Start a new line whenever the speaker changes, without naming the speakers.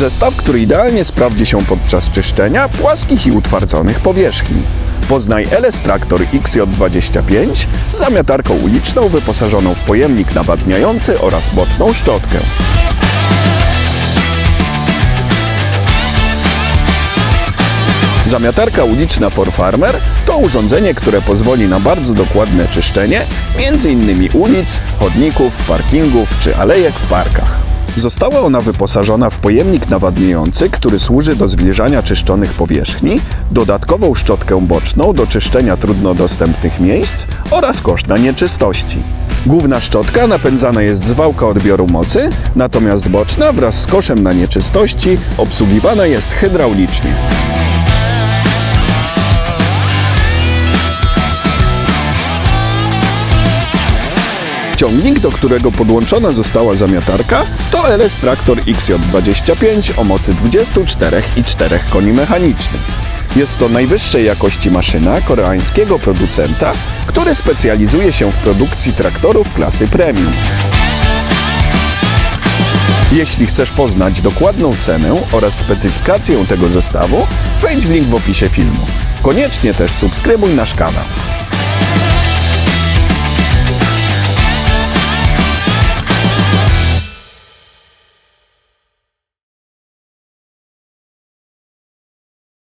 Zestaw, który idealnie sprawdzi się podczas czyszczenia płaskich i utwardzonych powierzchni. Poznaj LS Traktor XJ25 z zamiatarką uliczną wyposażoną w pojemnik nawadniający oraz boczną szczotkę. Zamiatarka uliczna For Farmer to urządzenie, które pozwoli na bardzo dokładne czyszczenie m.in. ulic, chodników, parkingów czy alejek w parkach. Została ona wyposażona w pojemnik nawadniający, który służy do zwilżania czyszczonych powierzchni, dodatkową szczotkę boczną do czyszczenia trudno dostępnych miejsc oraz kosz na nieczystości. Główna szczotka napędzana jest z wałka odbioru mocy, natomiast boczna wraz z koszem na nieczystości obsługiwana jest hydraulicznie. Ciągnik, do którego podłączona została zamiatarka, to LS Traktor XJ25 o mocy 24,4 koni mechanicznych. Jest to najwyższej jakości maszyna koreańskiego producenta, który specjalizuje się w produkcji traktorów klasy premium. Jeśli chcesz poznać dokładną cenę oraz specyfikację tego zestawu, wejdź w link w opisie filmu. Koniecznie też subskrybuj nasz kanał.